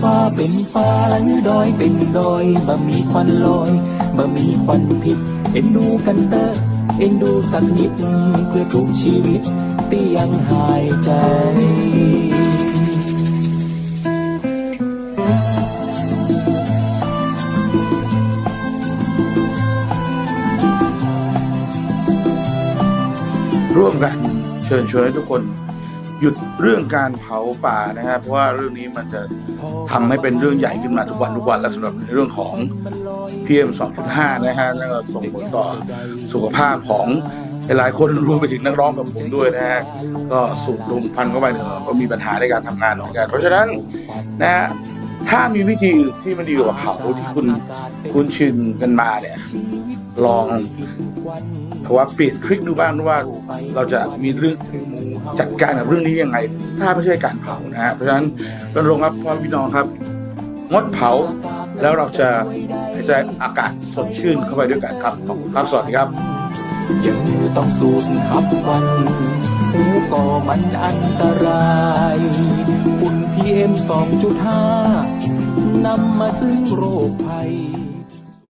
ฟ้าเป็นฟ้าหรือดอยเป็นดอยบ่มีควันลอยบ่มีควันพิษ เอ็นดูกันเตอะเอ็นดูสักนิดเพื่อทุกชีวิตที่ยังหายใจร่วมกันเชิญชวนให้ทุกคน หยุดเรื่องการเผาป่านะครับเพราะว่าเรื่องนี้มันจะทำให้เป็นเรื่องใหญ่ขึ้นมาทุกวันทุกวันและสำหรับในเรื่องของ PM 2.5 นะฮะแล้วก็ส่งผลต่อสุขภาพของหลายคนรวมไปถึงนักร้องกับผมด้วยนะฮะก็สูดลมควันเข้าไปเนี่ยก็มีปัญหาในการทำงานเหมือนกัน เพราะฉะนั้นนะฮะถ้ามีวิธีที่มันดีกว่าเผาที่คุณคุณชินกันมาเนี่ย ลองเพราะว่าเปลี่ยนคลิกดูบ้างว่าเราจะมีเรื่องจัดการกับเรื่องนี้ยังไง ถ้าไม่ใช่การเผานะฮะเพราะฉะนั้นรณรงค์ครับพ่อพี่น้องครับงดเผาแล้วเราจะหายใจอากาศสดชื่นเข้าไปด้วยกันครับขอบคุณครับสวัสดีครับยังต้องสูดทับควันหูก็มันอันตรายฝุ่นพีเอ็มสองจุดห้านำมาซึ่งโรคภัย